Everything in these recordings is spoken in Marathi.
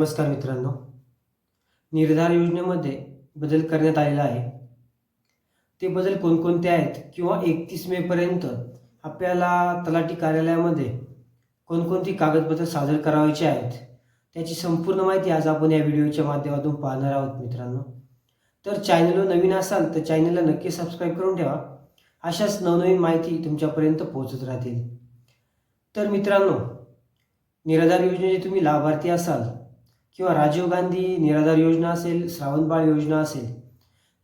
नमस्कार मित्रांनो. निर्धार योजनेमध्ये बदल करण्यात आलेला आहे. ते बदल कोणकोणते आहेत किंवा एकतीस मेपर्यंत आपल्याला तलाठी कार्यालयामध्ये कोणकोणती कागदपत्र सादर करावायची आहेत त्याची संपूर्ण माहिती आज आपण या व्हिडिओच्या माध्यमातून पाहणार आहोत मित्रांनो. तर चॅनलवर नवीन असाल तर चॅनलला नक्की सबस्क्राईब करून ठेवा. अशाच नवनवीन माहिती तुमच्यापर्यंत पोहोचत राहतील. तर मित्रांनो निराधार योजनेचे तुम्ही लाभार्थी असाल किंवा राजीव गांधी निराधार योजना असेल श्रावणबाळ योजना असेल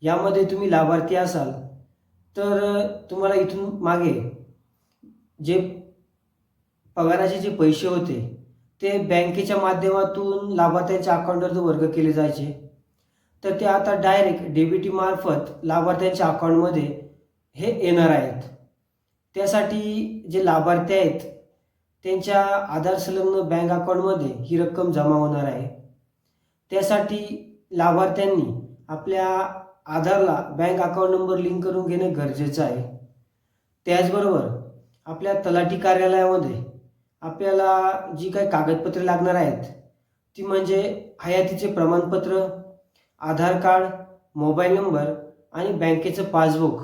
यामध्ये तुम्ही लाभार्थी असाल तर तुम्हाला इथून मागे जे पगाराचे जे पैसे होते ते बँकेच्या माध्यमातून लाभार्थ्यांच्या अकाउंटवर वर्ग केले जायचे. तर ते आता डायरेक्ट डेबिटीमार्फत लाभार्थ्यांच्या अकाउंटमध्ये हे येणार आहेत. त्यासाठी जे लाभार्थी आहेत त्यांच्या आधार संलग्न बँक अकाउंटमध्ये ही रक्कम जमा होणार आहे. त्यासाठी लाभार्थ्यांनी आपल्या आधारला बँक अकाउंट नंबर लिंक करून घेणे गरजेचं आहे. त्याचबरोबर आपल्या तलाठी कार्यालयामध्ये आपल्याला जी काही कागदपत्रे लागणार आहेत ती म्हणजे हयातीचे प्रमाणपत्र आधार कार्ड मोबाईल नंबर आणि बँकेचं पासबुक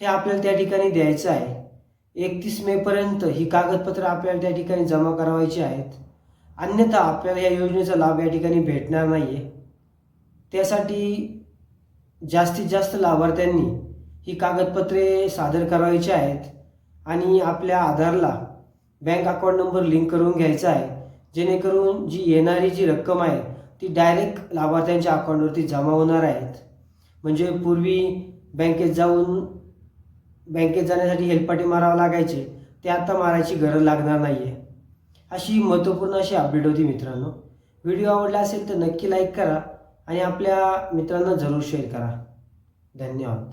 हे आपल्याला त्या ठिकाणी द्यायचं आहे. एकतीस मेपर्यंत ही कागदपत्रं आपल्याला त्या ठिकाणी जमा करावायची आहेत. अन्यथा आपल्याला या योजनेचा लाभ या ठिकाणी भेटणार नाही आहे त्यासाठी जास्तीत जास्त लाभार्थ्यांनी ही कागदपत्रे सादर करावायची आहेत आणि आपल्या आधारला बँक अकाउंट नंबर लिंक करून घ्यायचा आहे. जेणेकरून जी येणारी जी रक्कम आहे ती डायरेक्ट लाभार्थ्यांच्या अकाउंटवरती जमा होणार आहेत. म्हणजे पूर्वी बँकेत जाऊन बँकेत जाण्यासाठी हेलपाटे मारावं लागायचे. ते आता मारायची गरज लागणार नाही आहे अशी महत्त्वपूर्ण अशी अपडेट होती मित्रांनो. व्हिडिओ आवडला असेल तर नक्की लाईक करा आणि आपल्या मित्रांना जरूर शेअर करा. धन्यवाद.